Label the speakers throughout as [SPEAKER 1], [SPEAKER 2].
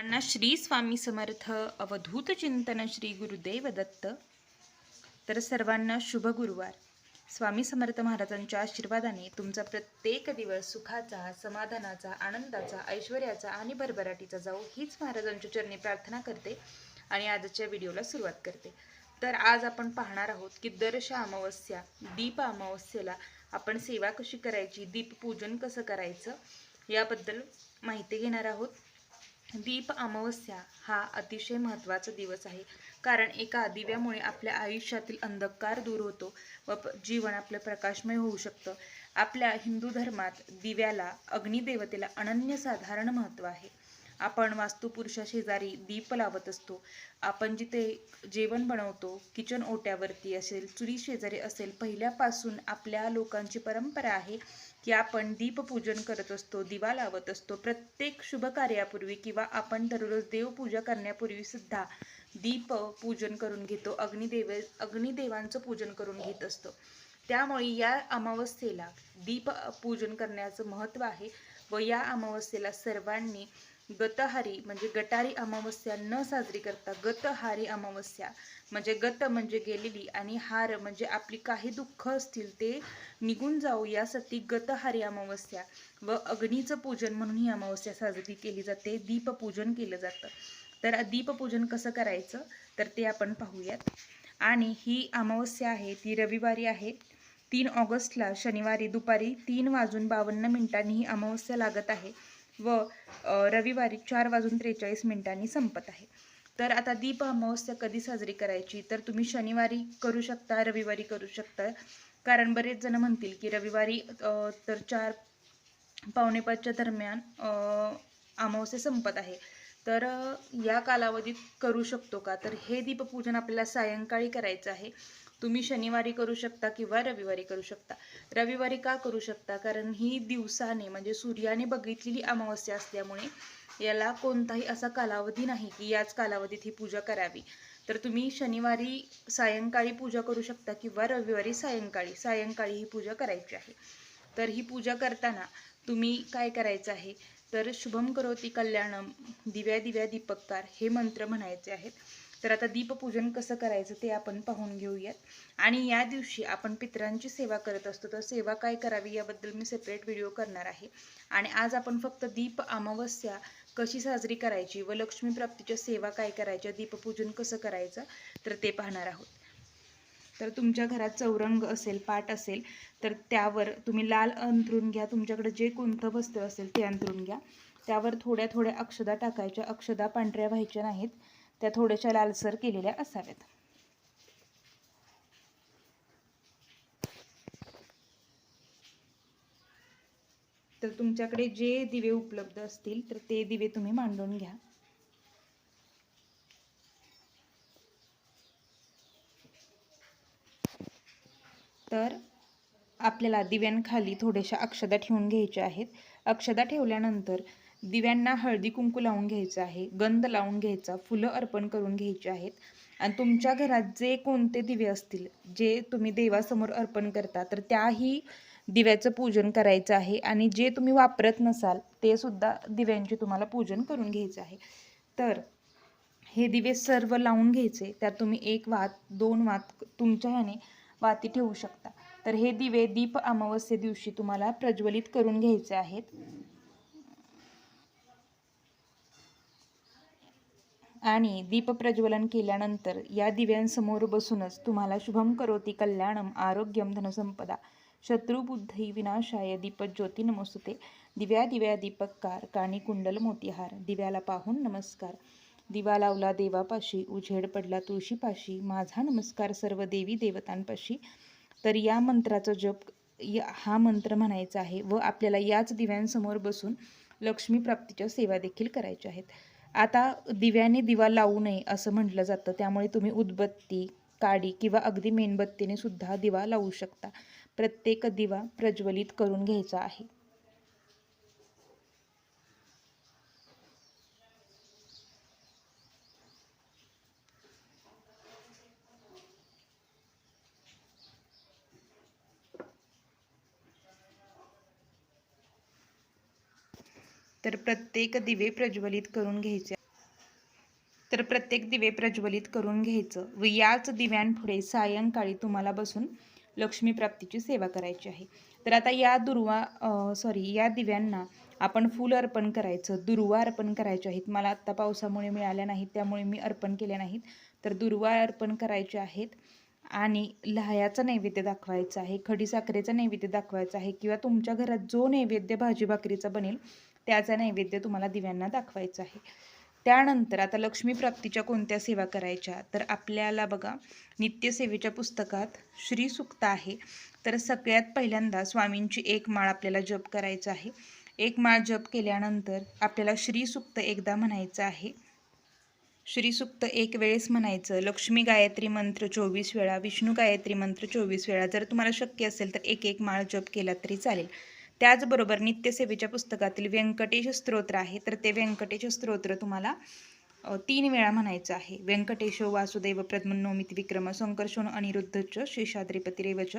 [SPEAKER 1] सर्वांना श्री स्वामी समर्थ अवधूत चिंतन श्री गुरुदेव दत्त. तर सर्वांना शुभ गुरुवार. स्वामी समर्थ महाराजांच्या आशीर्वादाने तुमचा प्रत्येक दिवस सुखाचा समाधानाचा आनंदाचा ऐश्वर्याचा आणि भरभराटीचा जाऊ हीच महाराजांच्या चरणी प्रार्थना करते आणि आजच्या व्हिडिओला सुरुवात करते. तर आज आपण पाहणार आहोत की दर्श अमावस्या दीप अमावस्येला आपण सेवा कशी करायची दीपपूजन कसं करायचं याबद्दल माहिती घेणार आहोत. दीप अमावस्या हा अतिशय महत्त्वाचा दिवस आहे. कारण एका दिव्यामुळे आपल्या आयुष्यातील अंधकार दूर होतो व प- जीवन आपलं प्रकाशमय होऊ शकतं. आपल्या हिंदू धर्मात दिव्याला अग्निदेवतेला अनन्यसाधारण महत्त्व आहे. आपण वास्तुपुरुषा शेजारी दीप लावत असतो. आपण जिथे जेवण बनवतो किचन ओट्यावरती असेल चुली शेजारी असेल पहिल्यापासून आपल्या लोकांची परंपरा आहे की आपण दीपपूजन करत असतो दिवा लावत असतो प्रत्येक शुभ कार्यापूर्वी किंवा आपण दररोज देवपूजा करण्यापूर्वी सुद्धा दीप पूजन करून घेतो अग्निदेव अग्निदेवांचं पूजन करून घेत असतो. त्यामुळे या अमावस्येला दीप पूजन करण्याचं महत्त्व आहे व या अमावस्येला सर्वांनी गतहारी म्हणजे गटारी अमावस्या न साजरी करता गतहारी अमावस्या म्हणजे गत म्हणजे गेलेली आणि हार म्हणजे आपली काही दुःख असतील ते निघून जाऊ यासाठी गतहारी अमावस्या व अग्नीचं पूजन म्हणून ही अमावस्या साजरी केली जाते. दीपपूजन केलं जातं. तर दीपपूजन कसं करायचं? तर ते आपण पाहूयात. आणि ही अमावस्या आहे ती रविवारी आहे. तीन ऑगस्टला शनिवारी दुपारी तीन वाजून बावन्न मिनिटांनी ही अमावस्या लागत आहे. व रविवारी चार वाजून त्रेचाळीस मिनिटांनी संपत आहे. तर आता दीप अमावस्या कधी साजरी करायची? तर तुम्ही शनिवारी करू शकता रविवारी करू शकता. कारण बरेच जण म्हणतील की रविवारी तर चार पावणेपाचच्या दरम्यान अमावस्या संपत आहे. तर या कालावधीत करू शकतो का? तर हे दीपपूजन आपल्याला सायंकाळी करायचं आहे. तुम्ही शनिवारी करू शकता किंवा रविवारी करू शकता. रविवारी का करू शकता? कारण ही दिवसाने म्हणजे सूर्याने बघितलेली अमावस्या असल्यामुळे याला कोणताही असा कालावधी नाही की याच कालावधीत ही पूजा करावी. तर तुम्ही शनिवारी सायंकाळी पूजा करू शकता किंवा रविवारी सायंकाळी. सायंकाळी ही पूजा करायची आहे. तर ही पूजा करताना तुम्ही काय करायचं आहे? तर शुभम करोती कल्याणम दिव्या दिव्या दीपककार हे मंत्र म्हणायचे आहेत. तर आता दीपपूजन कसं करायचं ते आपण पाहून घेऊयात. आणि या दिवशी आपण पितरांची सेवा करत असतो तर सेवा काय करावी याबद्दल मी सेपरेट व्हिडिओ करणार आहे. आणि आज आपण फक्त दीप अमावस्या कशी साजरी करायची व लक्ष्मी प्राप्तीच्या सेवा काय करायच्या दीपपूजन कसं करायचं तर ते पाहणार आहोत. तर तुमच्या घरात चौरंग असेल पाट असेल तर त्यावर तुम्ही लाल अंथरून घ्या. तुमच्याकडे जे कोणतं वस्त्र असेल ते अंथरून घ्या. त्यावर थोड्या थोड्या अक्षदा टाकायच्या. अक्षदा पांढऱ्या व्हायच्या नाहीत. त्या थोड्याशा लालसर केलेल्या असाव्यात. तर तुमच्याकडे जे दिवे उपलब्ध असतील तर ते दिवे तुम्ही मांडून घ्या. तर आपल्याला दिव्यांखाली थोड्याशा अक्षदा ठेवून घ्यायच्या आहेत. अक्षदा ठेवल्यानंतर दिव्यांना हळदी कुंकू लावून घ्यायचं आहे गंध लावून घ्यायचा फुलं अर्पण करून घ्यायची आहेत. आणि तुमच्या घरात जे कोणते दिवे असतील जे तुम्ही देवासमोर अर्पण करता तर त्याही दिव्याचं पूजन करायचं आहे. आणि जे तुम्ही वापरत नसाल ते सुद्धा दिव्यांचे तुम्हाला पूजन करून घ्यायचं आहे. तर हे दिवे सर्व लावून घ्यायचे त्यात तुम्ही एक वात दोन वात तुमच्या ह्याने वाती ठेवू शकता. तर हे दिवे दीप अमावस्ये दिवशी तुम्हाला प्रज्वलित करून घ्यायचे आहेत. आणि दीपप्रज्वलन केल्यानंतर या दिव्यांसमोर बसूनच तुम्हाला शुभम करोती कल्याणम आरोग्यम धनसंपदा. शत्रुबुद्धी विनाशाय दीपज्योती नमोस्तुते. दिव्या दिव्या दीपककार काणी कुंडल मोतीहार दिव्याला पाहून नमस्कार. दिवा लावला देवापाशी उजेड पडला तुळशीपाशी माझा नमस्कार सर्व देवी देवतांपाशी. तर या मंत्राचा जप हा मंत्र म्हणायचा आहे व आपल्याला याच दिव्यांसमोर बसून लक्ष्मी प्राप्तीच्या सेवा देखील करायच्या आहेत. आता दिव्याने दिवा लावू नये असं म्हटलं जातं. त्यामुळे तुम्ही उदबत्ती काडी किंवा अगदी मेणबत्तीने सुद्धा दिवा लावू शकता. प्रत्येक दिवा प्रज्वलित करून घ्यायचा आहे. तर प्रत्येक दिवे प्रज्वलित करून घ्यायचे. तर प्रत्येक दिवे प्रज्वलित करून घ्यायचं. व याच दिव्यांपुढे सायंकाळी तुम्हाला बसून लक्ष्मी प्राप्तीची सेवा करायची आहे. तर आता या दुर्वा सॉरी या दिव्यांना आपण फूल अर्पण करायचं. दुर्वा अर्पण करायचे आहेत. मला आत्ता पावसामुळे मिळाल्या नाहीत त्यामुळे मी अर्पण केल्या नाहीत. तर दुर्वा अर्पण करायचे आहेत आणि लहायाचं नैवेद्य दाखवायचं आहे खडीसाखरेचा नैवेद्य दाखवायचं आहे किंवा तुमच्या घरात जो नैवेद्य भाजी भाकरीचा बनेल त्याचा नैवेद्य तुम्हाला दिव्यांना दाखवायचा आहे. त्यानंतर आता लक्ष्मी प्राप्तीच्या कोणत्या सेवा करायच्या? तर आपल्याला बघा नित्यसेवेच्या पुस्तकात श्री सुक्त आहे. तर सगळ्यात पहिल्यांदा स्वामींची एक माळ आपल्याला जप करायचा आहे. एक माळ जप केल्यानंतर आपल्याला श्री सुक्त एकदा म्हणायचं आहे. श्रीसुक्त एक वेळेस म्हणायचं लक्ष्मी गायत्री मंत्र चोवीस वेळा विष्णू गायत्री मंत्र चोवीस वेळा. जर तुम्हाला शक्य असेल तर एक एक माळ जप केला तरी चालेल. त्याचबरोबर नित्यसेवेच्या पुस्तकातील व्यंकटेश स्तोत्र आहे. तर ते व्यंकटेश स्तोत्र तुम्हाला तीन वेळा म्हणायचं आहे. व्यंकटेशो वासुदेव प्रद्मनोमित विक्रम संकर्षण अनिरुद्धच शेषाद्रिपतिरेवच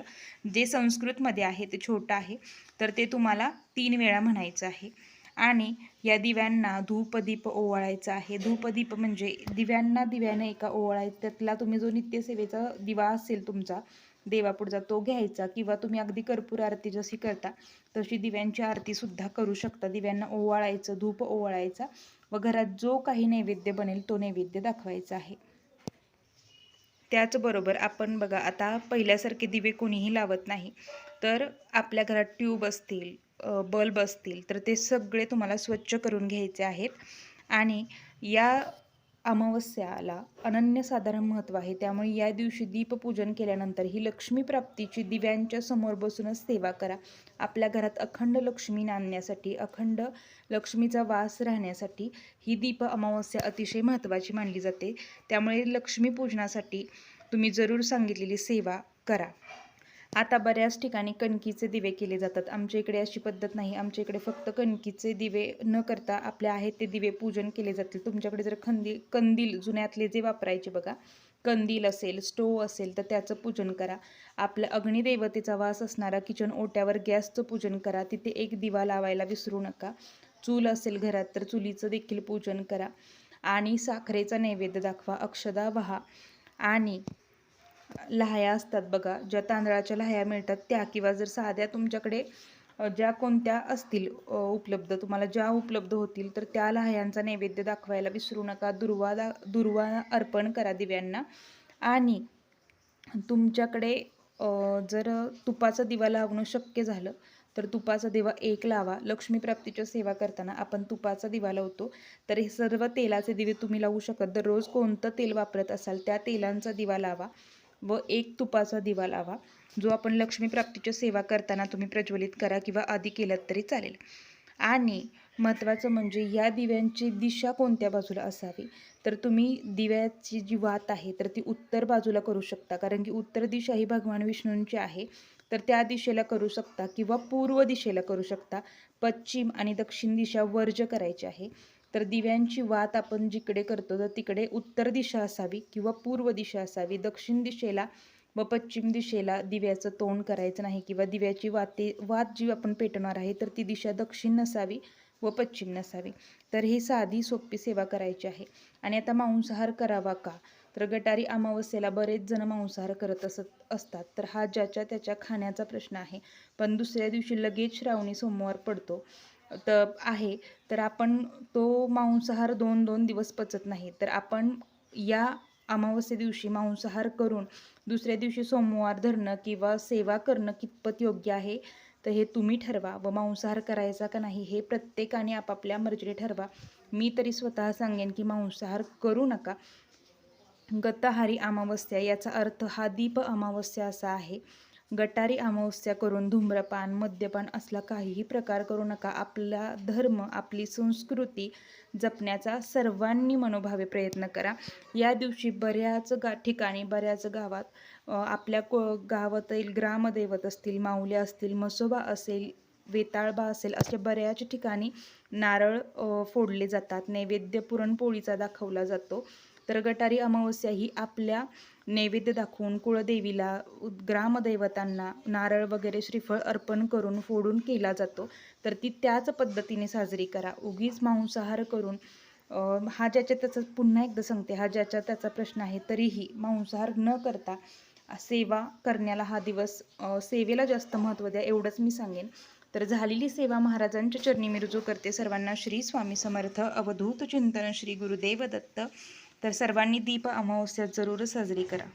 [SPEAKER 1] जे संस्कृतमध्ये आहे ते छोटं आहे. तर ते तुम्हाला तीन वेळा म्हणायचं आहे. आणि या दिव्यांना धूपदीप ओवाळायचा आहे. धूपदीप म्हणजे दिव्यांना दिव्याने एका ओवाळायचं त्यातला तुम्ही जो नित्यसेवेचा दिवा असेल तुमचा देवापुढचा तो घ्यायचा किंवा तुम्ही अगदी कर्पूर आरती जशी करता तशी दिव्यांची आरतीसुद्धा करू शकता. दिव्यांना ओवाळायचं धूप ओवाळायचा व घरात जो काही नैवेद्य बनेल तो नैवेद्य दाखवायचा आहे. त्याचबरोबर आपण बघा आता पहिल्यासारखे दिवे कोणीही लावत नाही तर आपल्या घरात ट्यूब असतील बल्ब असतील तर ते सगळे तुम्हाला स्वच्छ करून घ्यायचे आहेत. आणि या अमावस्याला अनन्यसाधारण महत्त्व आहे. त्यामुळे या दिवशी दीपपूजन केल्यानंतर ही लक्ष्मी प्राप्तीची दिव्यांच्या समोर बसूनच सेवा करा. आपल्या घरात अखंड लक्ष्मी नांदण्यासाठी अखंड लक्ष्मीचा वास राहण्यासाठी ही दीप अमावस्या अतिशय महत्त्वाची मानली जाते. त्यामुळे लक्ष्मी पूजनासाठी तुम्ही जरूर सांगितलेली सेवा करा. आता बऱ्याच ठिकाणी कणकीचे दिवे केले जातात. आमच्या इकडे अशी पद्धत नाही. आमच्या इकडे फक्त कणकीचे दिवे न करता आपले आहेत ते दिवे पूजन केले जातील. तुमच्याकडे जर खंदी कंदील जुन्यातले जे वापरायचे बघा कंदील असेल स्टोव असेल तर त्याचं पूजन करा. आपल्या अग्निदेवतेचा वास असणारा किचन ओट्यावर गॅसचं पूजन करा. तिथे एक दिवा लावायला विसरू नका. चूल असेल घरात तर चुलीचं देखील पूजन करा. आणि साखरेचा नैवेद्य दाखवा. अक्षदा व्हा. आणि लहाया असतात बघा ज्या तांदळाच्या लहाया मिळतात त्या किंवा जर साध्या तुमच्याकडे ज्या कोणत्या असतील उपलब्ध तुम्हाला ज्या उपलब्ध होतील तर त्या लहायांचा नैवेद्य दाखवायला विसरू नका. दुर्वा दा दुर्वा अर्पण करा दिव्यांना. आणि तुमच्याकडे जर तुपाचा दिवा लावणं शक्य झालं तर तुपाचा दिवा एक लावा. लक्ष्मी प्राप्तीच्या सेवा करताना आपण तुपाचा दिवा लावतो. तर हे सर्व तेलाचे दिवे तुम्ही लावू शकत. दररोज कोणतं तेल वापरत असाल त्या तेलांचा दिवा लावा. व एक तुपाचा दिवा लावा जो आपण लक्ष्मी प्राप्तीच्या सेवा करताना तुम्ही प्रज्वलित करा किंवा आधी केलात तरी चालेल. आणि महत्त्वाचं म्हणजे या दिव्यांची दिशा कोणत्या बाजूला असावी? तर तुम्ही दिव्याची जी वात आहे तर ती उत्तर बाजूला करू शकता. कारण की उत्तर दिशा ही भगवान विष्णूंची आहे. तर त्या दिशेला करू शकता किंवा पूर्व दिशेला करू शकता. पश्चिम आणि दक्षिण दिशा वर्ज करायची आहे. तर दिव्यांची वात आपण जिकडे करतो तर तिकडे उत्तर दिशा असावी किंवा पूर्व दिशा असावी. दक्षिण दिशेला व पश्चिम दिशेला दिव्याचं तोंड करायचं नाही किंवा दिव्याची वाते वात जी आपण पेटवणार आहे तर ती दिशा दक्षिण नसावी व पश्चिम नसावी. तर ही साधी सोपी सेवा करायची आहे. आणि आता मांसाहार करावा का? तर गटारी अमावस्येला बरेच जण मांसाहार करत असत असतात. तर हा ज्याच्या त्याच्या खाण्याचा प्रश्न आहे. पण दुसऱ्या दिवशी लगेच श्रावणी सोमवार पडतो. तर आहे. तर आपण तो मांसाहार दोन दोन दिवस पचत नाही. तर आपण या अमावस्ये दिवशी मांसाहार करून दुसऱ्या दिवशी सोमवार धरणं किंवा सेवा करणं कितपत योग्य आहे तर हे तुम्ही ठरवा. व मांसाहार करायचा का नाही हे प्रत्येकाने आपापल्या मर्जीने ठरवा. मी तरी स्वतः सांगेन की मांसाहार करू नका. गतहारी अमावस्या याचा अर्थ हा दीप अमावस्या असा आहे. गटारी अमावस्या करून धूम्रपान मद्यपान असला काहीही प्रकार करू नका. आपला धर्म आपली संस्कृती जपण्याचा सर्वांनी मनोभावे प्रयत्न करा. या दिवशी बऱ्याच गा ठिकाणी बऱ्याच गावात आपल्या को गावातील ग्रामदैवत असतील माऊल्या असतील मसोबा असेल वेताळबा असेल असे बऱ्याच ठिकाणी नारळ फोडले जातात. नैवेद्य पुरणपोळीचा दाखवला जातो. तर गटारी अमावस्या ही आपल्या नैवेद्य दाखवून कुळदेवीला उद- ग्रामदैवतांना नारळ वगैरे श्रीफळ अर्पण करून फोडून केला जातो. तर ती त्याच पद्धतीने साजरी करा. उगीच मांसाहार करून हा ज्याच्या त्याचा पुन्हा एकदा सांगते हा ज्याच्या त्याचा प्रश्न आहे तरीही मांसाहार न करता सेवा करण्याला हा दिवस सेवेला जास्त महत्त्व द्या एवढंच मी सांगेन. तर झालेली सेवा महाराजांच्या चरणी मी रुजू करते. सर्वांना श्री स्वामी समर्थ. अवधूत चिंतन श्री गुरुदेव दत्त. तर सर्वांनी दीप अमावस्या जरूर साजरी करा.